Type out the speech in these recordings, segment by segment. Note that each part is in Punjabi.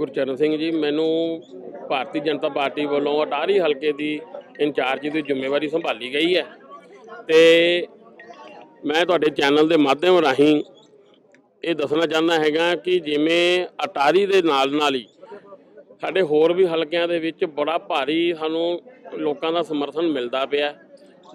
ਗੁਰਚਰਨ ਸਿੰਘ ਜੀ, ਮੈਨੂੰ ਭਾਰਤੀ ਜਨਤਾ ਪਾਰਟੀ ਵੱਲੋਂ ਅਟਾਰੀ ਹਲਕੇ ਦੀ ਇੰਚਾਰਜ ਦੀ ਜ਼ਿੰਮੇਵਾਰੀ ਸੰਭਾਲੀ ਗਈ ਹੈ ਤੇ ਮੈਂ ਤੁਹਾਡੇ ਚੈਨਲ ਦੇ ਮਾਧਿਅਮ ਰਾਹੀਂ ਇਹ ਦੱਸਣਾ ਚਾਹੁੰਦਾ ਹੈਗਾ ਕਿ ਜਿਵੇਂ ਅਟਾਰੀ ਦੇ ਨਾਲ ਨਾਲ ਹੀ ਸਾਡੇ ਹੋਰ ਵੀ ਹਲਕਿਆਂ ਦੇ ਵਿੱਚ ਬੜਾ ਭਾਰੀ ਸਾਨੂੰ ਲੋਕਾਂ ਦਾ ਸਮਰਥਨ ਮਿਲਦਾ ਪਿਆ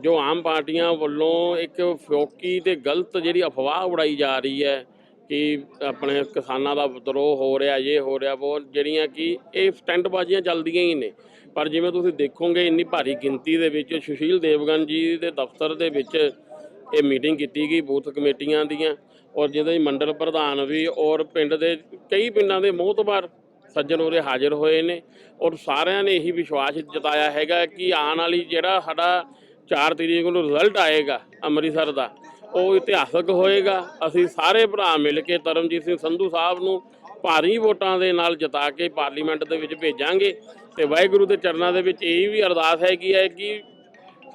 ਜੋ ਆਮ ਪਾਰਟੀਆਂ ਵੱਲੋਂ ਇੱਕ ਫੋਕੀ ਤੇ ਗਲਤ ਜਿਹੜੀ ਅਫਵਾਹ ਉਡਾਈ ਜਾ ਰਹੀ ਹੈ ਕਿ ਆਪਣੇ ਕਿਸਾਨਾਂ ਦਾ ਵਿਦਰੋਹ ਹੋ ਰਿਹਾ, ਇਹ ਹੋ ਰਿਹਾ ਉਹ ਜਿਹੜੀਆਂ ਕਿ ਇਹ ਸਟੈਂਡਬਾਜ਼ੀਆਂ ਚੱਲਦੀਆਂ ਹੀ ਨੇ। ਪਰ ਜਿਵੇਂ ਤੁਸੀਂ ਦੇਖੋਗੇ, ਇੰਨੀ ਭਾਰੀ ਗਿਣਤੀ ਦੇ ਵਿੱਚ ਸੁਸ਼ੀਲ ਦੇਵਗਨ ਜੀ ਦੇ ਦਫ਼ਤਰ ਦੇ ਵਿੱਚ ਇਹ ਮੀਟਿੰਗ ਕੀਤੀ ਗਈ ਬੂਥ ਕਮੇਟੀਆਂ ਦੀਆਂ ਔਰ ਜਿਹਦੇ ਮੰਡਲ ਪ੍ਰਧਾਨ ਵੀ ਔਰ ਪਿੰਡ ਦੇ ਕਈ ਪਿੰਡਾਂ ਦੇ ਮੋਹਤਬਾਰ ਸੱਜਣ ਉਰੇ ਹਾਜ਼ਰ ਹੋਏ ਨੇ ਔਰ ਸਾਰਿਆਂ ਨੇ ਇਹੀ ਵਿਸ਼ਵਾਸ ਜਤਾਇਆ ਹੈਗਾ ਕਿ ਆਉਣ ਵਾਲੀ ਜਿਹੜਾ ਸਾਡਾ 4 ਤਰੀਕ ਨੂੰ ਰਿਜ਼ਲਟ ਆਏਗਾ ਅੰਮ੍ਰਿਤਸਰ ਦਾ ਉਹ ਇਤਿਹਾਸਕ ਹੋਏਗਾ। ਅਸੀਂ ਸਾਰੇ ਭਰਾ ਮਿਲ ਕੇ ਤਰਨਜੀਤ ਸਿੰਘ ਸੰਧੂ ਸਾਹਿਬ ਨੂੰ ਭਾਰੀ ਵੋਟਾਂ ਦੇ ਨਾਲ ਜਿਤਾ ਕੇ ਪਾਰਲੀਮੈਂਟ ਦੇ ਵਿੱਚ ਭੇਜਾਂਗੇ ਤੇ ਵਾਹਿਗੁਰੂ ਦੇ ਚਰਨਾਂ ਦੇ ਵਿੱਚ ਇਹ ਵੀ ਅਰਦਾਸ ਹੈਗੀ ਹੈ ਕਿ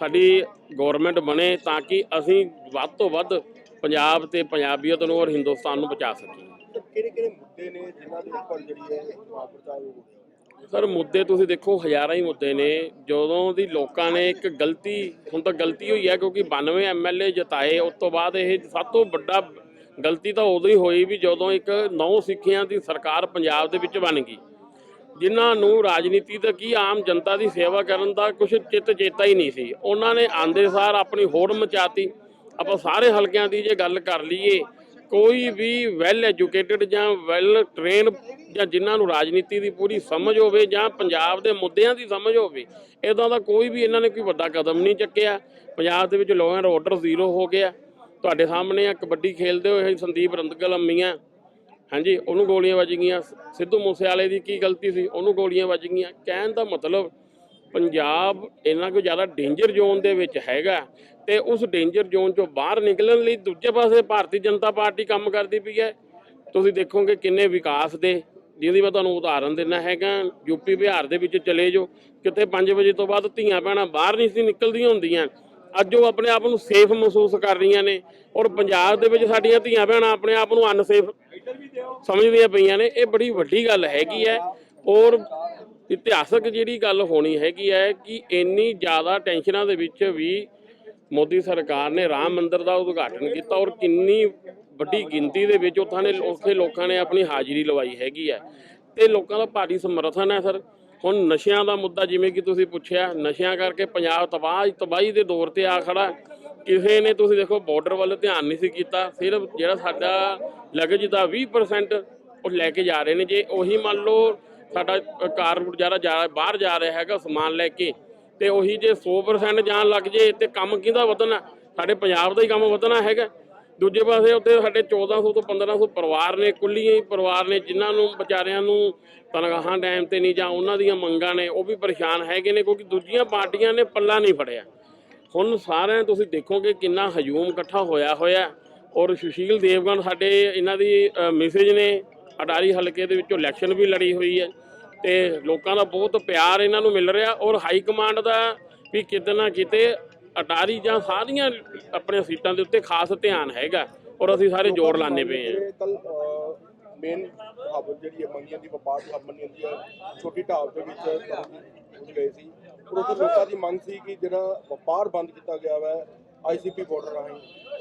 ਸਾਡੀ ਗਵਰਨਮੈਂਟ ਬਣੇ ਤਾਂ ਕਿ ਅਸੀਂ ਵੱਧ ਤੋਂ ਵੱਧ ਪੰਜਾਬ ਤੇ ਪੰਜਾਬੀਅਤ ਨੂੰ ਔਰ ਹਿੰਦੁਸਤਾਨ ਨੂੰ ਬਚਾ ਸਕੀਏ। ਕਿਹੜੇ ਕਿਹੜੇ ਮੁੱਦੇ ਨੇ ਜਿਨ੍ਹਾਂ ਦੇ ਉੱਪਰ ਜਿਹੜੀ ਹੈ ਚੁਣਾਵ ਹੋ ਸਰ, ਮੁੱਦੇ ਤੁਸੀਂ ਦੇਖੋ, ਹਜ਼ਾਰਾਂ ਹੀ ਮੁੱਦੇ ਨੇ। ਜਦੋਂ ਦੀ ਲੋਕਾਂ ਨੇ ਇੱਕ ਗਲਤੀ, ਹੁਣ ਤਾਂ ਗਲਤੀ ਹੋਈ ਹੈ ਕਿਉਂਕਿ 92 ਐਮਐਲਏ ਜਿਤਾਏ, ਉਸ ਤੋਂ ਬਾਅਦ ਇਹ ਸਭ ਤੋਂ ਵੱਡਾ ਗਲਤੀ ਤਾਂ ਉਦੋਂ ਹੀ ਹੋਈ ਵੀ ਜਦੋਂ ਇੱਕ ਨੌ ਸਿੱਖਿਆਂ ਦੀ ਸਰਕਾਰ ਪੰਜਾਬ ਦੇ ਵਿੱਚ ਬਣ ਗਈ। ਜਿਨ੍ਹਾਂ ਨੂੰ ਰਾਜਨੀਤੀ ਦਾ ਕੀ ਆਮ ਜਨਤਾ ਦੀ ਸੇਵਾ ਕਰਨ ਦਾ ਕੁਝ ਚਿੱਤ ਚੇਤਾ ਹੀ ਨਹੀਂ ਸੀ। ਉਹਨਾਂ ਨੇ ਆਂਦੇ ਸਾਰ ਆਪਣੀ ਹੋੜ ਮਚਾਤੀ। ਆਪਾਂ ਸਾਰੇ ਹਲਕਿਆਂ ਦੀ ਜੇ ਗੱਲ ਕਰ ਲਈਏ ਕੋਈ ਵੀ ਵੈਲ ਐਜੂਕੇਟਿਡ ਜਾਂ ਵੈਲ ਟ੍ਰੇਨ ਜਾਂ ਜਿਨ੍ਹਾਂ ਨੂੰ ਰਾਜਨੀਤੀ ਦੀ ਪੂਰੀ ਸਮਝ ਹੋਵੇ ਜਾਂ ਪੰਜਾਬ ਦੇ ਮੁੱਦਿਆਂ ਦੀ ਸਮਝ ਹੋਵੇ ਇਦਾਂ ਦਾ ਕੋਈ ਵੀ ਇਹਨਾਂ ਨੇ ਕੋਈ ਵੱਡਾ ਕਦਮ ਨਹੀਂ ਚੱਕਿਆ। ਪੰਜਾਬ ਦੇ ਵਿੱਚ ਲੋਅ ਐਂਡ ਆਰਡਰ ਜ਼ੀਰੋ ਹੋ ਗਿਆ। ਤੁਹਾਡੇ ਸਾਹਮਣੇ ਆ ਕਬੱਡੀ ਖੇਲਦੇ ਹੋਏ ਸੰਦੀਪ ਰੰਦਗਲ ਅੰਮੀਆਂ। ਹਾਂਜੀ, ਉਹਨੂੰ ਗੋਲੀਆਂ ਵੱਜ ਗਈਆਂ। ਸਿੱਧੂ ਮੂਸੇਵਾਲੇ ਦੀ ਕੀ ਗਲਤੀ ਸੀ? ਉਹਨੂੰ ਗੋਲੀਆਂ ਵੱਜ ਗਈਆਂ। ਕਹਿਣ ਦਾ ਮਤਲਬ ਪੰਜਾਬ ਇੰਨਾ ਕੁ ਜ਼ਿਆਦਾ ਡੇਂਜਰ ਜ਼ੋਨ ਦੇ ਵਿੱਚ ਹੈਗਾ ਤੇ ਉਸ ਡੇਂਜਰ ਜ਼ੋਨ ਚੋਂ ਬਾਹਰ ਨਿਕਲਣ ਲਈ ਦੂਜੇ ਪਾਸੇ ਭਾਰਤੀ ਜਨਤਾ ਪਾਰਟੀ ਕੰਮ ਕਰਦੀ ਪਈ ਹੈ। ਤੁਸੀਂ ਦੇਖੋਗੇ ਕਿੰਨੇ ਵਿਕਾਸ ਦੇ, ਜਿਹਦੀ ਮੈਂ ਤੁਹਾਨੂੰ ਉਦਾਹਰਨ ਦਿੰਦਾ ਹੈਗਾ ਯੂਪੀ ਬਿਹਾਰ ਦੇ ਵਿੱਚ ਚਲੇ ਜਾਓ ਕਿਤੇ 5 ਵਜੇ ਤੋਂ ਬਾਅਦ ਧੀਆਂ ਭੈਣਾਂ ਬਾਹਰ ਨਹੀਂ ਸੀ ਨਿਕਲਦੀਆਂ ਹੁੰਦੀਆਂ। ਅੱਜ ਉਹ ਆਪਣੇ ਆਪ ਨੂੰ ਸੇਫ ਮਹਿਸੂਸ ਕਰ ਰਹੀਆਂ ਨੇ ਔਰ ਪੰਜਾਬ ਦੇ ਵਿੱਚ ਸਾਡੀਆਂ ਧੀਆਂ ਭੈਣਾਂ ਆਪਣੇ ਆਪ ਨੂੰ ਅਨਸੇਫ ਸਮਝਦੀਆਂ ਪਈਆਂ ਨੇ। ਇਹ ਬੜੀ ਵੱਡੀ ਗੱਲ ਹੈਗੀ ਹੈ ਔਰ ਇਤਿਹਾਸਕ ਜਿਹੜੀ ਗੱਲ ਹੋਣੀ ਹੈਗੀ ਹੈ ਕਿ ਇੰਨੀ ਜ਼ਿਆਦਾ ਟੈਨਸ਼ਨਾਂ ਦੇ ਵਿੱਚ ਵੀ ਮੋਦੀ ਸਰਕਾਰ ਨੇ ਰਾਮ ਮੰਦਿਰ ਦਾ ਉਦਘਾਟਨ ਕੀਤਾ ਔਰ ਕਿੰਨੀ ਵੱਡੀ ਗਿਣਤੀ ਦੇ ਵਿੱਚ ਉੱਥਾਂ ਨੇ ਉੱਥੇ ਲੋਕਾਂ ਨੇ ਆਪਣੀ ਹਾਜ਼ਰੀ ਲਵਾਈ ਹੈਗੀ ਹੈ। ਤੇ ਲੋਕਾਂ ਦਾ ਭਾਰੀ ਸਮਰਥਨ ਹੈ ਸਰ। ਹੁਣ ਨਸ਼ਿਆਂ ਦਾ ਮੁੱਦਾ ਜਿਵੇਂ ਕਿ ਤੁਸੀਂ ਪੁੱਛਿਆ, ਨਸ਼ਿਆਂ ਕਰਕੇ ਪੰਜਾਬ ਤਬਾਹ, ਤਬਾਹੀ ਦੇ ਦੌਰ ਤੇ ਆ ਖੜਾ। ਕਿਸੇ ਨੇ ਤੁਸੀਂ ਦੇਖੋ ਬਾਰਡਰ ਵੱਲ ਧਿਆਨ ਨਹੀਂ ਸੀ ਕੀਤਾ। ਸਿਰਫ ਜਿਹੜਾ ਸਾਡਾ ਲਗਜ ਦਾ 20% ਉਹ ਲੈ ਕੇ ਜਾ ਰਹੇ ਨੇ। ਜੇ ਉਹੀ ਮੰਨ ਲਓ ਸਾਡਾ ਕਾਰ ਰੂਟ ਜ਼ਿਆਦਾ ਜਾ ਬਾਹਰ ਜਾ ਰਿਹਾ ਹੈਗਾ ਸਮਾਨ ਲੈ ਕੇ ਤੇ ਉਹੀ ਜੇ 100% ਜਾਣ ਲੱਗ ਜੇ ਤੇ ਕੰਮ ਕਿਹਦਾ ਵਧਣਾ? ਸਾਡੇ ਪੰਜਾਬ ਦਾ ਹੀ ਕੰਮ ਵਧਣਾ ਹੈਗਾ। ਦੂਜੇ ਪਾਸੇ ਉੱਤੇ ਸਾਡੇ 1400 ਤੋਂ 1500 ਪਰਿਵਾਰ ਨੇ, ਕੁੱਲੀਆਂ ਹੀ ਪਰਿਵਾਰ ਨੇ, ਜਿਨ੍ਹਾਂ ਨੂੰ ਵਿਚਾਰਿਆਂ ਨੂੰ ਤਨਖਾਹਾਂ ਟਾਈਮ ਤੇ ਨਹੀਂ ਜਾਂ ਉਹਨਾਂ ਦੀਆਂ ਮੰਗਾਂ ਨੇ, ਉਹ ਵੀ ਪਰੇਸ਼ਾਨ ਹੈਗੇ ਨੇ ਕਿਉਂਕਿ ਦੂਜੀਆਂ ਪਾਰਟੀਆਂ ਨੇ ਪੱਲਾ ਨਹੀਂ ਫੜਿਆ। ਹੁਣ ਸਾਰਿਆਂ ਤੁਸੀਂ ਦੇਖੋਗੇ ਕਿੰਨਾ ਹਜੂਮ ਇਕੱਠਾ ਹੋਇਆ ਹੋਇਆ ਔਰ ਸੁਸ਼ੀਲ ਦੇਵਗਨ ਸਾਡੇ ਇਹਨਾਂ ਦੀ ਮੈਸੇਜ ਨੇ ਅਡਾਰੀ ਹਲਕੇ ਦੇ ਵਿੱਚੋਂ ਇਲੈਕਸ਼ਨ ਵੀ ਲੜੀ ਹੋਈ ਹੈ ਤੇ ਲੋਕਾਂ ਦਾ ਬਹੁਤ ਪਿਆਰ ਇਹਨਾਂ ਨੂੰ ਮਿਲ ਰਿਹਾ ਔਰ ਹਾਈ ਕਮਾਂਡ ਦਾ ਵੀ ਕਿਤੇ ਨਾ ਕਿਤੇ ਅਟਾਰੀ ਜਾਂ ਸਾਰੀਆਂ ਆਪਣੀਆਂ ਸੀਟਾਂ ਦੇ ਉੱਤੇ ਖਾਸ ਧਿਆਨ ਹੈਗਾ ਔਰ ਅਸੀਂ ਸਾਰੇ ਜ਼ੋਰ ਲਾਣੇ ਪਏ ਹਾਂ। ਮੇਨ ਹਬ ਜਿਹੜੀ ਹੈ ਮੰਗੀਆਂ ਦੀ, ਵਪਾਰ ਹਬ ਮੰਨੀ ਜਾਂਦੀ ਹੈ, ਛੋਟੀ ਢਾਬ ਦੇ ਵਿੱਚ ਗਏ ਸੀ। ਪਰ ਉੱਥੇ ਲੋਕਾਂ ਦੀ ਮੰਗ ਸੀ ਕਿ ਜਿਹੜਾ ਵਪਾਰ ਬੰਦ ਕੀਤਾ ਗਿਆ ਵਾ ਆਈਸੀਪੀ ਬਾਰਡਰ ਰਾਹੀਂ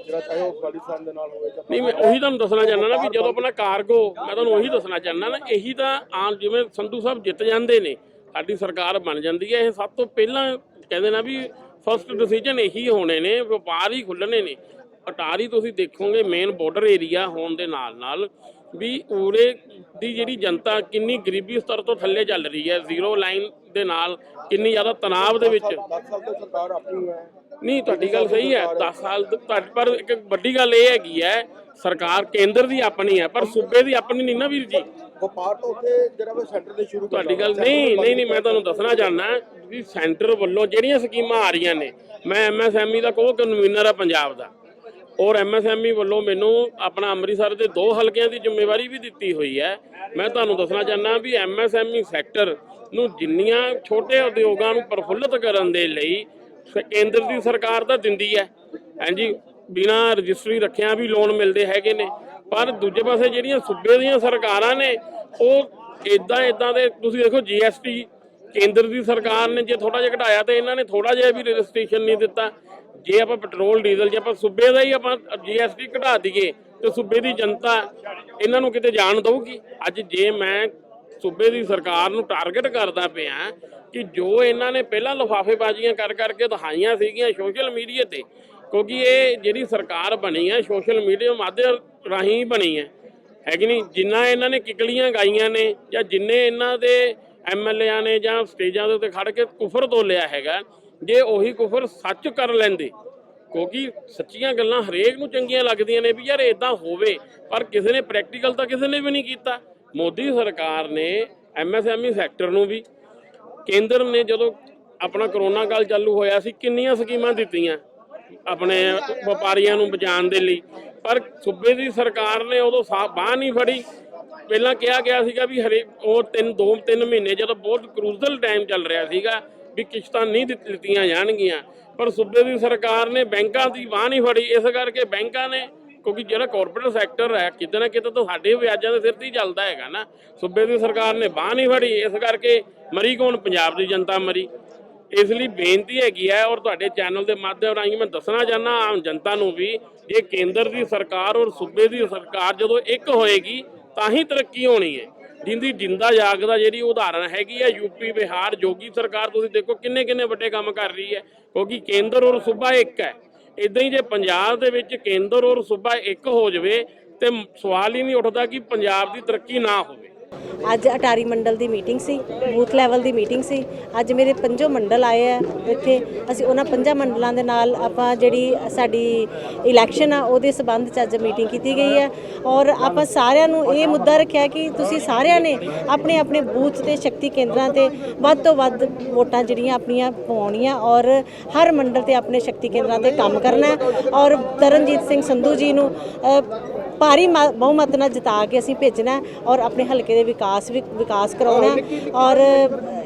ਜਿਹੜਾ ਚਾਹੇ ਉਹ ਅਫਗਾਨਿਸਤਾਨ ਦੇ ਨਾਲ ਹੋਵੇ ਜਾਂ ਨਹੀਂ ਮੈਂ ਉਹੀ ਤੁਹਾਨੂੰ ਦੱਸਣਾ ਚਾਹੁੰਦਾ ਨਾ ਵੀ ਜਦੋਂ ਆਪਣਾ ਕਾਰਗੋ ਮੈਂ ਤੁਹਾਨੂੰ ਉਹੀ ਦੱਸਣਾ ਚਾਹੁੰਦਾ ਨਾ ਇਹੀ ਤਾਂ ਆਮ ਜਿਵੇਂ ਸੰਧੂ ਸਾਹਿਬ ਜਿੱਤ ਜਾਂਦੇ ਨੇ ਸਾਡੀ ਸਰਕਾਰ ਬਣ ਜਾਂਦੀ ਹੈ ਇਹ ਸਭ ਤੋਂ ਪਹਿਲਾਂ ਕਹਿੰਦੇ ਨਾ ਵੀ ਫਸਟ ਡਿਸੀਜਨ ਇਹੀ ਹੋਣੇ ਨੇ ਵਪਾਰ ਹੀ ਖੁੱਲਣੇ ਨੇ। ਅਟਾਰੀ ਤੁਸੀਂ ਦੇਖੋਗੇ ਮੇਨ ਬਾਰਡਰ ਏਰੀਆ ਹੋਣ ਦੇ ਨਾਲ ਨਾਲ ਵੀ ਉਰੇ ਦੀ ਜਿਹੜੀ ਜਨਤਾ ਕਿੰਨੀ ਗਰੀਬੀ ਸਤਰ ਤੋਂ ਥੱਲੇ ਚੱਲ ਰਹੀ ਹੈ ਜ਼ੀਰੋ ਲਾਈਨ ਦੇ ਨਾਲ ਕਿੰਨੀ ਜ਼ਿਆਦਾ ਤਣਾਅ ਦੇ ਵਿੱਚ। 10 ਸਾਲ ਤੋਂ ਸਰਕਾਰ ਆਪਣੀ ਹੈ। ਨਹੀਂ ਤੁਹਾਡੀ ਗੱਲ ਸਹੀ ਹੈ 10 ਸਾਲ ਪਰ ਇੱਕ ਵੱਡੀ ਗੱਲ ਇਹ ਹੈਗੀ ਹੈ ਸਰਕਾਰ ਕੇਂਦਰ ਦੀ ਆਪਣੀ ਹੈ ਪਰ ਸੂਬੇ ਦੀ ਆਪਣੀ ਨਹੀਂ ਨਾ ਵੀਰ ਜੀ। ਵਪਾਰ ਤਾਂ ਉੱਥੇ ਜਿਹੜਾ ਵਾ ਸੈਂਟਰ ਦੇ ਸ਼ੁਰੂ ਤੁਹਾਡੀ ਗੱਲ ਨਹੀਂ ਨਹੀਂ ਨਹੀਂ ਮੈਂ ਤੁਹਾਨੂੰ ਦੱਸਣਾ ਚਾਹੁੰਦਾ ਵੀ ਸੈਂਟਰ ਵੱਲੋਂ ਜਿਹੜੀਆਂ ਸਕੀਮਾਂ ਆ ਰਹੀਆਂ ਨੇ ਮੈਂ ਐਮਐਸਐਮਈ ਦਾ ਕੋ ਕਨਵੀਨਰ ਆ ਪੰਜਾਬ ਦਾ। ਔਰ ਐਮਐਸਐਮਈ ਵੱਲੋਂ ਮੈਨੂੰ ਆਪਣਾ ਅੰਮ੍ਰਿਤਸਰ ਦੇ ਦੋ ਹਲਕਿਆਂ ਦੀ ਜ਼ਿੰਮੇਵਾਰੀ ਵੀ ਦਿੱਤੀ ਹੋਈ ਹੈ। ਮੈਂ ਤੁਹਾਨੂੰ ਦੱਸਣਾ ਚਾਹੁੰਦਾ ਵੀ ਐਮਐਸਐਮਈ ਸੈਕਟਰ ਨੂੰ ਜਿੰਨੀਆਂ ਛੋਟੇ ਉਦਯੋਗਾਂ ਨੂੰ ਪ੍ਰਫੁੱਲਤ ਕਰਨ ਦੇ ਲਈ ਸ- ਕੇਂਦਰ ਦੀ ਸਰਕਾਰ ਤਾਂ ਦਿੰਦੀ ਹੈ। ਹਾਂਜੀ ਬਿਨਾ ਰਜਿਸਟਰੀ ਰੱਖਿਆ ਵੀ ਲੋਨ ਮਿਲਦੇ ਹੈਗੇ ਨੇ। ਪਰ ਦੂਜੇ ਪਾਸੇ ਜਿਹੜੀਆਂ ਸੂਬੇ ਦੀਆਂ ਸਰਕਾਰਾਂ ਨੇ, ਉਹ ਇਦਾਂ ਇਦਾਂ ਦੇ, ਤੁਸੀਂ ਦੇਖੋ ਜੀਐਸਟੀ ਕੇਂਦਰ ਦੀ ਸਰਕਾਰ ਨੇ ਜੇ ਥੋੜਾ ਜਿਹਾ ਘਟਾਇਆ ਤੇ ਇਹਨਾਂ ਨੇ ਥੋੜਾ ਜਿਹਾ ਵੀ ਰਜਿਸਟ੍ਰੇਸ਼ਨ ਨਹੀਂ ਦਿੱਤਾ। ਜੇ ਆਪਾਂ ਪੈਟਰੋਲ ਡੀਜ਼ਲ ਜੇ ਆਪਾਂ ਸੂਬੇ ਦਾ ਹੀ ਆਪਾਂ ਜੀਐਸਟੀ ਘਟਾ ਦਈਏ ਤੇ ਸੂਬੇ ਦੀ ਜਨਤਾ ਇਹਨਾਂ ਨੂੰ ਕਿਤੇ ਜਾਣ ਦਊਗੀ। ਅੱਜ ਜੇ ਮੈਂ ਸੂਬੇ ਦੀ ਸਰਕਾਰ ਨੂੰ ਟਾਰਗੇਟ ਕਰਦਾ ਪਿਆ ਕਿ ਜੋ ਇਹਨਾਂ ਨੇ ਪਹਿਲਾਂ ਲਫਾਫੇਬਾਜ਼ੀਆਂ ਕਰ ਕਰਕੇ ਦਿਖਾਈਆਂ ਸੀਗੀਆਂ ਸੋਸ਼ਲ ਮੀਡੀਆ ਤੇ, ਕਿਉਂਕਿ ਇਹ ਜਿਹੜੀ ਸਰਕਾਰ ਬਣੀ ਹੈ, ਸੋਸ਼ਲ ਮੀਡੀਆ ਮਾਧਿਅਮ ਰਾਹੀਂ ਬਣੀ ਹੈ। ਹੈ ਕਿ ਨਹੀਂ? ਜਿੰਨਾ ਇਹਨਾਂ ਨੇ ਕਿਕਲੀਆਂ ਗਾਈਆਂ ਨੇ ਜਾਂ ਜਿੰਨੇ ਇਹਨਾਂ ਦੇ ਐਮਐਲਏਆਂ ਨੇ ਜਾਂ ਸਟੇਜਾਂ ਦੇ ਉੱਤੇ ਖੜ ਕੇ ਕੁਫਰ ਤੋਲਿਆ ਹੈਗਾ, ਜੇ ਉਹੀ ਕੁਫਰ ਸੱਚ ਕਰ ਲੈਂਦੇ, ਕਿਉਂਕਿ ਸੱਚੀਆਂ ਗੱਲਾਂ ਹਰੇਕ ਨੂੰ ਚੰਗੀਆਂ ਲੱਗਦੀਆਂ ਨੇ ਵੀ ਯਾਰ ਇਦਾਂ ਹੋਵੇ, ਪਰ ਕਿਸੇ ਨੇ ਪ੍ਰੈਕਟੀਕਲ ਤਾਂ ਕਿਸੇ ਨੇ ਵੀ ਨਹੀਂ ਕੀਤਾ। ਮੋਦੀ ਸਰਕਾਰ ਨੇ ਐਮਐਸਐਮਈ ਸੈਕਟਰ ਨੂੰ ਵੀ ਕੇਂਦਰ ਨੇ ਜਦੋਂ ਆਪਣਾ ਕਰੋਨਾ ਕਾਲ ਚਾਲੂ ਹੋਇਆ ਸੀ, ਕਿੰਨੀਆਂ ਸਕੀਮਾਂ ਦਿੱਤੀਆਂ ਆਪਣੇ ਵਪਾਰੀਆਂ ਨੂੰ ਬਚਾਉਣ ਦੇ ਲਈ। ਪਰ ਸੂਬੇ ਦੀ ਸਰਕਾਰ ਨੇ ਉਦੋਂ ਬਾਹ ਨਹੀਂ ਫੜੀ। ਪਹਿਲਾਂ ਕਿਹਾ ਗਿਆ ਸੀਗਾ ਵੀ ਹਰੇ ਉਹ ਤਿੰਨ, ਦੋ, ਤਿੰਨ ਮਹੀਨੇ ਜਦੋਂ ਬਹੁਤ ਕਰੂਜ਼ਲ ਟਾਈਮ ਚੱਲ ਰਿਹਾ ਸੀਗਾ ਵੀ ਕਿਸ਼ਤਾਂ ਨਹੀਂ ਦਿੱਤੀਆਂ ਜਾਣਗੀਆਂ। ਪਰ ਸੂਬੇ ਦੀ ਸਰਕਾਰ ਨੇ ਬੈਂਕਾਂ ਦੀ ਬਾਹ ਨਹੀਂ ਫੜੀ। ਇਸ ਕਰਕੇ ਬੈਂਕਾਂ ਨੇ ਕਿਉਂਕਿ ਜਿਹੜਾ ਕਾਰਪੋਰੇਟ ਸੈਕਟਰ ਹੈ, ਕਿਤੇ ਨਾ ਕਿਤੇ ਤਾਂ ਸਾਡੇ ਵਿਆਜਾਂ ਦੇ ਸਿਰ ਤੇ ਹੀ ਚੱਲਦਾ ਹੈਗਾ ਨਾ। ਸੂਬੇ ਦੀ ਸਰਕਾਰ ਨੇ ਬਾਹ ਨਹੀਂ ਫੜੀ, ਇਸ ਕਰਕੇ ਮਰੀ ਕੌਣ? ਪੰਜਾਬ ਦੀ ਜਨਤਾ ਮਰੀ। ਇਸ ਲਈ ਬੇਨਤੀ ਹੈਗੀ ਹੈ ਔਰ ਤੁਹਾਡੇ ਚੈਨਲ ਦੇ ਮਾਧਿਅਮ ਰਾਹੀਂ ਮੈਂ ਦੱਸਣਾ ਚਾਹਨਾ ਆਮ ਜਨਤਾ ਨੂੰ ਵੀ, ਇਹ ਕੇਂਦਰ ਦੀ ਸਰਕਾਰ ਔਰ ਸੂਬੇ ਦੀ ਸਰਕਾਰ ਜਦੋਂ ਇੱਕ ਹੋਏਗੀ, ਤਾਂ ਹੀ ਤਰੱਕੀ ਹੋਣੀ ਹੈ। ਜਿੰਦੀ ਜਿੰਦਾ ਜਾਗਦਾ ਜਿਹੜੀ ਉਦਾਹਰਣ ਹੈਗੀ ਹੈ ਯੂਪੀ ਬਿਹਾਰ, ਜੋਗੀ ਸਰਕਾਰ, ਤੁਸੀਂ ਦੇਖੋ ਕਿੰਨੇ ਕਿੰਨੇ ਵੱਡੇ ਕੰਮ ਕਰ ਰਹੀ ਹੈ। ਕਿਉਂਕਿ ਕੇਂਦਰ ਔਰ ਸੂਬਾ ਇੱਕ ਹੈ। ਇਦਾਂ ਹੀ ਜੇ ਪੰਜਾਬ ਦੇ ਵਿੱਚ ਕੇਂਦਰ ਔਰ ਸੂਬਾ ਇੱਕ ਹੋ ਜਾਵੇ ਤੇ ਸਵਾਲ ਹੀ ਨਹੀਂ ਉੱਠਦਾ ਕਿ ਪੰਜਾਬ ਦੀ ਤਰੱਕੀ ਨਾ ਹੋਵੇ। ਅੱਜ ਅਟਾਰੀ ਮੰਡਲ ਦੀ ਮੀਟਿੰਗ ਸੀ, ਬੂਥ ਲੈਵਲ ਦੀ ਮੀਟਿੰਗ ਸੀ। ਅੱਜ ਮੇਰੇ ਪੰਜੋ ਮੰਡਲ ਆਏ ਆ ਇੱਥੇ। ਅਸੀਂ ਉਹਨਾਂ ਪੰਜਾਂ ਮੰਡਲਾਂ ਦੇ ਨਾਲ ਆਪਾਂ ਜਿਹੜੀ ਸਾਡੀ ਇਲੈਕਸ਼ਨ ਆ, ਉਹਦੇ ਸਬੰਧ ਚ ਅੱਜ ਮੀਟਿੰਗ ਕੀਤੀ ਗਈ ਹੈ ਔਰ ਆਪਾਂ ਸਾਰਿਆਂ ਨੂੰ ਇਹ ਮੁੱਦਾ ਰੱਖਿਆ ਕਿ ਤੁਸੀਂ ਸਾਰਿਆਂ ਨੇ ਆਪਣੇ ਆਪਣੇ ਬੂਥ ਤੇ ਸ਼ਕਤੀ ਕੇਂਦਰਾਂ ਤੇ ਵੱਧ ਤੋਂ ਵੱਧ ਵੋਟਾਂ ਜਿਹੜੀਆਂ ਆਪਣੀਆਂ ਪਾਉਣੀਆਂ ਔਰ ਹਰ ਮੰਡਲ ਤੇ ਆਪਣੇ ਸ਼ਕਤੀ ਕੇਂਦਰਾਂ ਤੇ ਕੰਮ ਕਰਨਾ। ਔਰ ਤਰਨਜੀਤ ਸਿੰਘ ਸੰਧੂ ਜੀ ਨੂੰ ਭਾਰੀ ਮ- ਬਹੁਮਤ ਨਾਲ ਜਿਤਾ ਕੇ ਅਸੀਂ ਭੇਜਣਾ ਔਰ ਆਪਣੇ ਹਲਕੇ ਦੇ ਵਿਕਾਸ ਵੀ, ਵਿਕਾਸ ਕਰਾਉਣਾ ਔਰ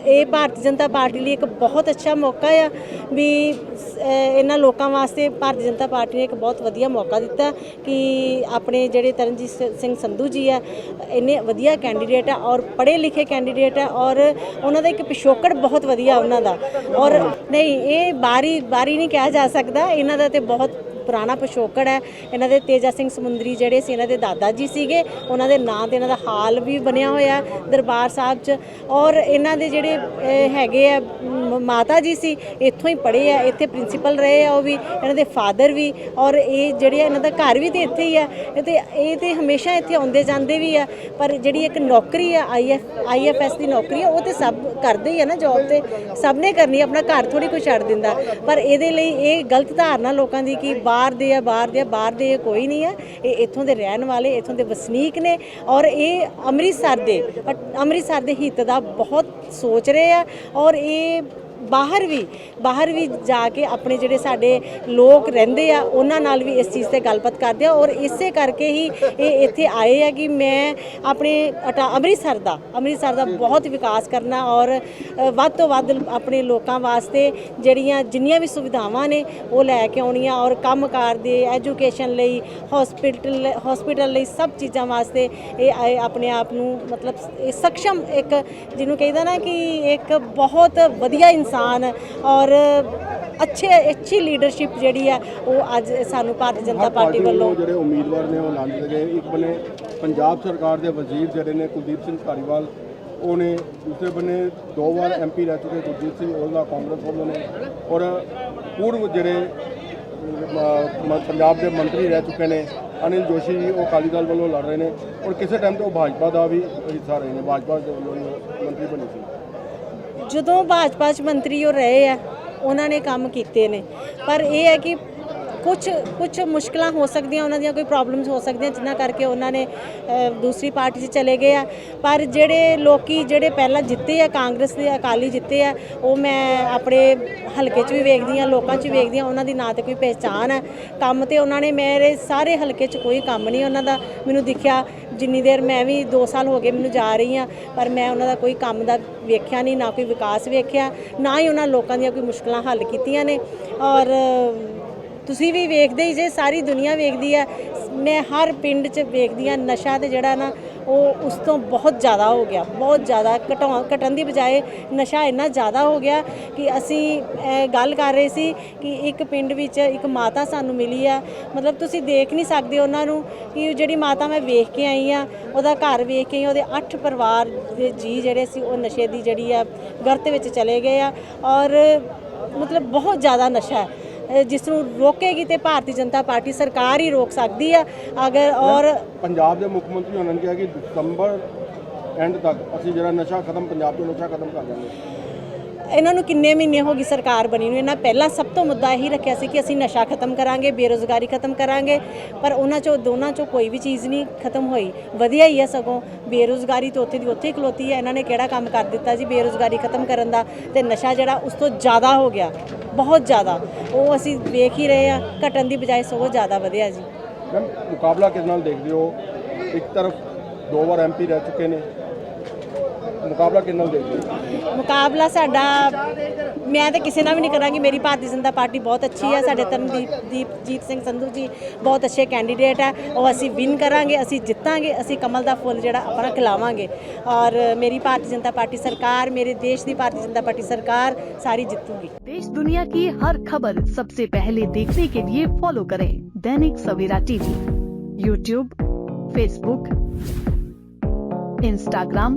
ਇਹ ਭਾਰਤੀ ਜਨਤਾ ਪਾਰਟੀ ਲਈ ਇੱਕ ਬਹੁਤ ਅੱਛਾ ਮੌਕਾ ਆ ਵੀ ਇਹਨਾਂ ਲੋਕਾਂ ਵਾਸਤੇ ਭਾਰਤੀ ਜਨਤਾ ਪਾਰਟੀ ਨੇ ਇੱਕ ਬਹੁਤ ਵਧੀਆ ਮੌਕਾ ਦਿੱਤਾ ਕਿ ਆਪਣੇ ਜਿਹੜੇ ਤਰਨਜੀਤ ਸਿੰਘ ਸੰਧੂ ਜੀ ਆ, ਇੰਨੇ ਵਧੀਆ ਕੈਂਡੀਡੇਟ ਆ ਔਰ ਪੜ੍ਹੇ ਲਿਖੇ ਕੈਂਡੀਡੇਟ ਆ ਔਰ ਉਹਨਾਂ ਦਾ ਇੱਕ ਪਿਛੋਕੜ ਬਹੁਤ ਵਧੀਆ ਉਹਨਾਂ ਦਾ। ਔਰ ਨਹੀਂ, ਇਹ ਬਾਰੀ ਬਾਰੀ ਨਹੀਂ ਕਿਹਾ ਜਾ ਸਕਦਾ। ਇਹਨਾਂ ਦਾ ਤੇ ਬਹੁਤ ਪੁਰਾਣਾ ਪਿਛੋਕੜ ਹੈ। ਇਹਨਾਂ ਦੇ ਤੇਜਾ ਸਿੰਘ ਸਮੁੰਦਰੀ ਜਿਹੜੇ ਸੀ ਇਹਨਾਂ ਦੇ ਦਾਦਾ ਜੀ ਸੀਗੇ ਉਹਨਾਂ ਦੇ ਨਾਂ ਤੇ ਇਹਨਾਂ ਦਾ ਹਾਲ ਵੀ ਬਣਿਆ ਹੋਇਆ ਦਰਬਾਰ ਸਾਹਿਬ 'ਚ। ਔਰ ਇਹਨਾਂ ਦੇ ਜਿਹੜੇ ਹੈਗੇ ਆ ਮਾਤਾ ਜੀ ਸੀ ਇੱਥੋਂ ਹੀ ਪੜ੍ਹੇ ਆ ਇੱਥੇ ਪ੍ਰਿੰਸੀਪਲ ਰਹੇ ਆ ਉਹ ਵੀ ਇਹਨਾਂ ਦੇ ਫਾਦਰ ਵੀ। ਔਰ ਇਹ ਜਿਹੜੇ ਆ, ਇਹਨਾਂ ਦਾ ਘਰ ਵੀ ਤੇ ਇੱਥੇ ਹੀ ਆ ਇਹ ਤੇ ਇਹ ਤੇ ਹਮੇਸ਼ਾ ਇੱਥੇ ਆਉਂਦੇ ਜਾਂਦੇ ਵੀ ਆ। ਪਰ ਜਿਹੜੀ ਇੱਕ ਨੌਕਰੀ ਆ ਆਈਐਫ ਆਈਐਫਐਸ ਦੀ ਨੌਕਰੀ ਆ ਉਹ ਤੇ ਸਭ ਕਰਦੇ ਹੀ ਆ ਨਾ ਜੌਬ ਤੇ। ਸਭ ਨੇ ਕਰਨੀ ਆਪਣਾ ਘਰ ਥੋੜੀ ਕੋਈ ਛੱਡ ਦਿੰਦਾ। ਪਰ ਇਹਦੇ ਲਈ ਇਹ ਗਲਤ ਧਾਰਨਾ ਲੋਕਾਂ ਦੀ ਕਿ ਬਾਹਰ ਦੇ ਆ, ਬਾਹਰ ਦੇ ਆ, ਬਾਹਰ ਦੇ ਕੋਈ ਨਹੀਂ ਆ। ਇਹ ਇੱਥੋਂ ਦੇ ਰਹਿਣ ਵਾਲੇ, ਇੱਥੋਂ ਦੇ ਵਸਨੀਕ ਨੇ ਔਰ ਇਹ ਅੰਮ੍ਰਿਤਸਰ ਦੇ ਅੰਮ੍ਰਿਤਸਰ ਦੇ ਹਿੱਤ ਦਾ ਬਹੁਤ ਸੋਚ ਰਹੇ ਆ ਔਰ ਇਹ ਬਾਹਰ ਵੀ ਬਾਹਰ ਵੀ ਜਾ ਕੇ ਆਪਣੇ ਜਿਹੜੇ ਸਾਡੇ ਲੋਕ ਰਹਿੰਦੇ ਆ, ਉਹਨਾਂ ਨਾਲ ਵੀ ਇਸ ਚੀਜ਼ ਤੇ ਗੱਲਬਾਤ ਕਰਦੇ ਆ ਔਰ ਇਸੇ ਕਰਕੇ ਹੀ ਇਹ ਇੱਥੇ ਆਏ ਆ ਕਿ ਮੈਂ ਆਪਣੇ ਅਟਾ- ਅੰਮ੍ਰਿਤਸਰ ਦਾ ਅੰਮ੍ਰਿਤਸਰ ਦਾ ਬਹੁਤ ਵਿਕਾਸ ਕਰਨਾ ਔਰ ਵੱਧ ਤੋਂ ਵੱਧ ਆਪਣੇ ਲੋਕਾਂ ਵਾਸਤੇ ਜਿਹੜੀਆਂ ਜਿੰਨੀਆਂ ਵੀ ਸੁਵਿਧਾਵਾਂ ਨੇ, ਉਹ ਲੈ ਕੇ ਆਉਣੀਆਂ ਔਰ ਕੰਮਕਾਰ ਦੇ, ਐਜੂਕੇਸ਼ਨ ਲਈ, ਹਸਪੀਟਲ ਹਸਪੀਟਲ ਲਈ ਸਭ ਚੀਜ਼ਾਂ ਵਾਸਤੇ ਇਹ ਆਏ ਆਪਣੇ ਆਪ ਨੂੰ ਮਤਲਬ ਇਹ ਸક્ષਮ ਇੱਕ ਜਿਹਨੂੰ ਕਹਿੰਦਾ ਨਾ ਕਿ ਇੱਕ ਬਹੁਤ ਵਧੀਆ ਇਨਸਾਨ ਔਰ ਅੱਛੇ ਅੱਛੀ ਲੀਡਰਸ਼ਿਪ ਜਿਹੜੀ ਆ ਉਹ ਅੱਜ ਸਾਨੂੰ ਭਾਰਤੀ ਜਨਤਾ ਪਾਰਟੀ ਵੱਲੋਂ ਜਿਹੜੇ ਉਮੀਦਵਾਰ ਨੇ ਉਹ ਐਲਾਨ ਗਏ। ਇੱਕ ਬਨੇ ਪੰਜਾਬ ਸਰਕਾਰ ਦੇ ਵਜ਼ੀਰ ਜਿਹੜੇ ਨੇ ਕੁਲਦੀਪ ਸਿੰਘ ਧਾਰੀਵਾਲ ਉਹਨੇ ਦੂਸਰੇ ਬੰਨੇ ਦੋ ਵਾਰ ਐਮਪੀ ਰਹਿ ਚੁੱਕੇ ਗੁਰਜੀਤ ਸਿੰਘ ਉਹਦਾ ਕਾਂਗਰਸ ਵੱਲੋਂ ਨੇ। ਔਰ ਪੂਰਵ ਜਿਹੜੇ ਪੰਜਾਬ ਦੇ ਮੰਤਰੀ ਰਹਿ ਚੁੱਕੇ ਨੇ ਅਨਿਲ ਜੋਸ਼ੀ ਜੀ ਉਹ ਅਕਾਲੀ ਦਲ ਵੱਲੋਂ ਲੜ ਰਹੇ ਨੇ। ਔਰ ਕਿਸੇ ਟਾਈਮ ਤੇ ਉਹ ਭਾਜਪਾ ਦਾ ਵੀ ਹਿੱਸਾ ਰਹੇ ਨੇ ਭਾਜਪਾ ਦੇ ਵੱਲੋਂ ਹੀ ਮੰਤਰੀ ਬਣੇ ਸੀ। ਜਦੋਂ ਭਾਜਪਾ ਚ ਮੰਤਰੀ ਉਹ ਰਹੇ ਆ, ਉਹਨਾਂ ਨੇ ਕੰਮ ਕੀਤੇ ਨੇ। ਪਰ ਇਹ ਹੈ ਕਿ ਕੁਝ ਕੁਝ ਮੁਸ਼ਕਲਾਂ ਹੋ ਸਕਦੀਆਂ, ਉਹਨਾਂ ਦੀਆਂ ਕੋਈ ਪ੍ਰੋਬਲਮਸ ਹੋ ਸਕਦੀਆਂ, ਜਿਨ੍ਹਾਂ ਕਰਕੇ ਉਹਨਾਂ ਨੇ ਦੂਸਰੀ ਪਾਰਟੀ 'ਚ ਚਲੇ ਗਏ ਆ। ਪਰ ਜਿਹੜੇ ਲੋਕੀ ਜਿਹੜੇ ਪਹਿਲਾਂ ਜਿੱਤੇ ਆ, ਕਾਂਗਰਸ ਦੇ, ਅਕਾਲੀ ਜਿੱਤੇ ਆ, ਉਹ ਮੈਂ ਆਪਣੇ ਹਲਕੇ 'ਚ ਵੀ ਵੇਖਦੀ ਆ ਲੋਕਾਂ 'ਚ ਵੀ ਵੇਖਦੀ ਆ ਉਹਨਾਂ ਦੀ ਨਾਂ ਤੇ ਕੋਈ ਪਹਿਚਾਣ ਹੈ ਕੰਮ ਤੇ ਉਹਨਾਂ ਨੇ, ਮੇਰੇ ਸਾਰੇ ਹਲਕੇ 'ਚ ਕੋਈ ਕੰਮ ਨਹੀਂ ਉਹਨਾਂ ਦਾ। ਮੈਨੂੰ ਦਿਖਿਆ ਜਿੰਨੀ ਦੇਰ ਮੈਂ ਵੀ 2 ਸਾਲ ਹੋ ਗਏ ਮੈਨੂੰ ਜਾ ਰਹੀ ਆ ਪਰ ਮੈਂ ਉਹਨਾਂ ਦਾ ਕੋਈ ਕੰਮ ਦਾ ਵੇਖਿਆ ਨਹੀਂ, ਨਾ ਕੋਈ ਵਿਕਾਸ ਵੇਖਿਆ, ਨਾ ਹੀ ਉਹਨਾਂ ਲੋਕਾਂ ਦੀਆਂ ਕੋਈ ਮੁਸ਼ਕਲਾਂ ਹੱਲ ਕੀਤੀਆਂ ਨੇ। ਔਰ ਤੁਸੀਂ ਵੀ ਵੇਖਦੇ ਹੀ ਜੇ, ਸਾਰੀ ਦੁਨੀਆ ਵੇਖਦੀ ਹੈ। ਮੈਂ ਹਰ ਪਿੰਡ 'ਚ ਵੇਖਦੀ ਆ ਨਸ਼ਾ ਤੇ ਜਿਹੜਾ ਨਾ, ਉਹ ਉਸ ਤੋਂ ਬਹੁਤ ਜ਼ਿਆਦਾ ਹੋ ਗਿਆ। ਬਹੁਤ ਜ਼ਿਆਦਾ ਘਟਾਉਣ ਘਟਣ ਦੀ ਬਜਾਏ ਨਸ਼ਾ ਇੰਨਾ ਜ਼ਿਆਦਾ ਹੋ ਗਿਆ ਕਿ ਅਸੀਂ ਗੱਲ ਕਰ ਰਹੇ ਸੀ ਕਿ ਇੱਕ ਪਿੰਡ ਵਿੱਚ ਇੱਕ ਮਾਤਾ ਸਾਨੂੰ ਮਿਲੀ ਆ। ਮਤਲਬ ਤੁਸੀਂ ਦੇਖ ਨਹੀਂ ਸਕਦੇ ਉਹਨਾਂ ਨੂੰ ਕਿ ਜਿਹੜੀ ਮਾਤਾ ਮੈਂ ਵੇਖ ਕੇ ਆਈ ਆ ਉਹਦਾ ਘਰ ਵੇਖ ਕੇ ਉਹਦੇ 8 ਪਰਿਵਾਰ ਦੇ ਜੀ ਜਿਹੜੇ ਸੀ, ਉਹ ਨਸ਼ੇ ਦੀ ਜਿਹੜੀ ਆ, ਗਰਤ ਵਿੱਚ ਚਲੇ ਗਏ ਆ। ਔਰ ਮਤਲਬ ਬਹੁਤ ਜ਼ਿਆਦਾ ਨਸ਼ਾ ਹੈ। ਜਿਸ ਨੂੰ ਰੋਕੇਗੀ ਤੇ ਭਾਰਤੀ ਜਨਤਾ ਪਾਰਟੀ ਸਰਕਾਰ ਹੀ ਰੋਕ ਸਕਦੀ ਆ। ਅਗਰ ਔਰ ਪੰਜਾਬ ਦੇ ਮੁੱਖ ਮੰਤਰੀ ਉਹਨਾਂ ਨੇ ਕਿਹਾ ਕਿ ਦਸੰਬਰ ਐਂਡ ਤੱਕ ਅਸੀਂ ਜਿਹੜਾ ਨਸ਼ਾ ਖਤਮ ਪੰਜਾਬ ਤੋਂ ਨਸ਼ਾ ਖਤਮ ਕਰ ਦਾਂਗੇ ਇਹਨਾਂ ਨੂੰ ਕਿੰਨੇ ਮਹੀਨੇ ਹੋ ਗਏ ਸਰਕਾਰ ਬਣੀ ਨੂੰ, ਇਹਨਾਂ ਪਹਿਲਾਂ ਸਭ ਤੋਂ ਮੁੱਦਾ ਇਹੀ ਰੱਖਿਆ ਸੀ ਕਿ ਅਸੀਂ ਨਸ਼ਾ ਖਤਮ ਕਰਾਂਗੇ, ਬੇਰੋਜ਼ਗਾਰੀ ਖਤਮ ਕਰਾਂਗੇ, ਪਰ ਉਹਨਾਂ ਚੋਂ, ਦੋਨਾਂ ਚੋਂ ਕੋਈ ਵੀ ਚੀਜ਼ ਨਹੀਂ ਖਤਮ ਹੋਈ। ਵਧੀਆ ਹੀ ਹੈ ਸਗੋਂ, ਬੇਰੋਜ਼ਗਾਰੀ ਤਾਂ ਉੱਥੇ ਦੀ ਉੱਥੇ ਹੀ ਖਲੋਤੀ ਹੈ, ਇਹਨਾਂ ਨੇ ਕਿਹੜਾ ਕੰਮ ਕਰ ਦਿੱਤਾ ਜੀ ਬੇਰੋਜ਼ਗਾਰੀ ਖਤਮ ਕਰਨ ਦਾ? ਤੇ ਨਸ਼ਾ ਜਿਹੜਾ ਉਸ ਤੋਂ ਜ਼ਿਆਦਾ ਹੋ ਗਿਆ, ਬਹੁਤ ਜ਼ਿਆਦਾ। ਉਹ ਅਸੀਂ ਵੇਖ ਹੀ ਰਹੇ ਆ ਘਟਣ ਦੀ ਬਜਾਏ ਸਗੋਂ ਜ਼ਿਆਦਾ ਵਧਿਆ ਜੀ। ਮੈਮ, ਮੁਕਾਬਲਾ ਕਿਸ ਨਾਲ ਦੇਖਦੇ ਹੋ? ਇੱਕ ਤਰਫ ਦੋ ਵਾਰ ਐਮਪੀ ਰਹਿ ਚੁੱਕੇ ਨੇ ਮੁਕਾਬਲਾ ਕਿਸ ਨਾਲ ਦੇਖਦੇ ਹੋ ਮੁਕਾਬਲਾ ਸਾਡਾ ਮੈਂ ਤਾਂ ਕਿਸੇ ਨਾਲ ਵੀ ਨਹੀਂ ਕਰਾਂਗੀ ਮੇਰੀ ਭਾਰਤੀ ਜਨਤਾ ਪਾਰਟੀ ਬਹੁਤ ਅੱਛੀ ਹੈ ਸਾਡੇ ਤਰਨਦੀਪ ਦੀਪਜੀਤ ਸਿੰਘ ਸੰਧੂ ਜੀ ਬਹੁਤ ਅੱਛੇ ਕੈਂਡੀਡੇਟ ਹੈ ਉਹ ਅਸੀਂ ਵਿਨ ਕਰਾਂਗੇ ਅਸੀਂ ਜਿੱਤਾਂਗੇ ਅਸੀਂ ਕਮਲ ਦਾ ਫੁੱਲ ਜਿਹੜਾ ਆਪਣਾ ਖਿਲਾਵਾਂਗੇ ਔਰ ਮੇਰੀ ਭਾਰਤੀ ਜਨਤਾ ਪਾਰਟੀ ਸਰਕਾਰ ਮੇਰੇ ਦੇਸ਼ ਦੀ ਭਾਰਤੀ ਜਨਤਾ ਪਾਰਟੀ ਸਰਕਾਰ ਸਾਰੀ ਜਿੱਤੂਗੀ देश दुनिया की हर खबर सबसे पहले देखने के लिए फॉलो करें Dainik Savera TV YouTube Facebook Instagram